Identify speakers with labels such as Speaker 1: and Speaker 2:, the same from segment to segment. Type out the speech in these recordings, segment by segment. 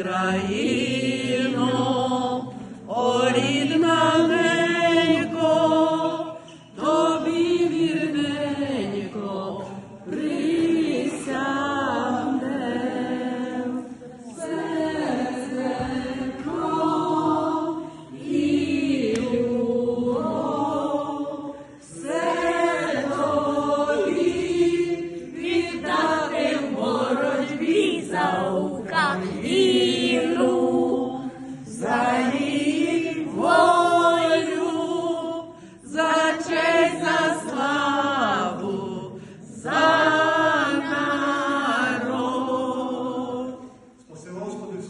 Speaker 1: Україно, о рідна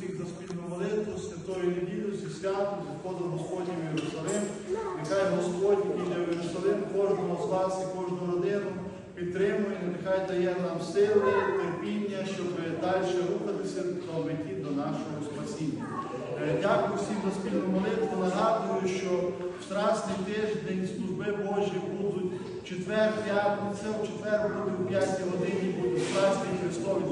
Speaker 2: всіх за спільну молитву, святою неділю, зі святом, зі входом Господнім в Єрусалим. Нехай Господь, йде в Єрусалим, кожного з вас і кожну родину підтримує, нехай дає нам сили, терпіння, щоб далі рухатися до меті до нашого спасіння. Е, Дякую всім за спільну молитву. Нагадую, що в страсний тиждень служби Божі будуть четвер, п'ятниця, в четвер буде в 5 годині буде страсний Христові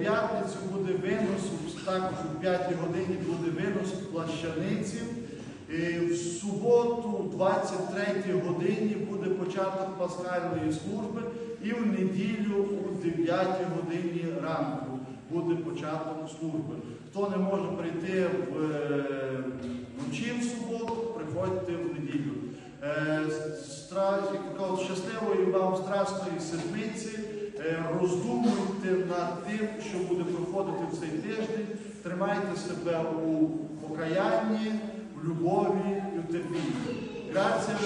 Speaker 2: п'ятницю буде винос, також у 5 годині буде винос плащаниці. Е, В суботу, о 23 годині, буде початок пасхальної служби, і в неділю о 9 годині ранку буде початок служби. Хто не може прийти е, вночі в суботу, приходьте в неділю. Е, Щасливої вам страсної седмиці. Е, Роздумуйте над тим, що буде проходити в цей тиждень. Тримайте себе у покаянні, в любові і в терпінні. Грація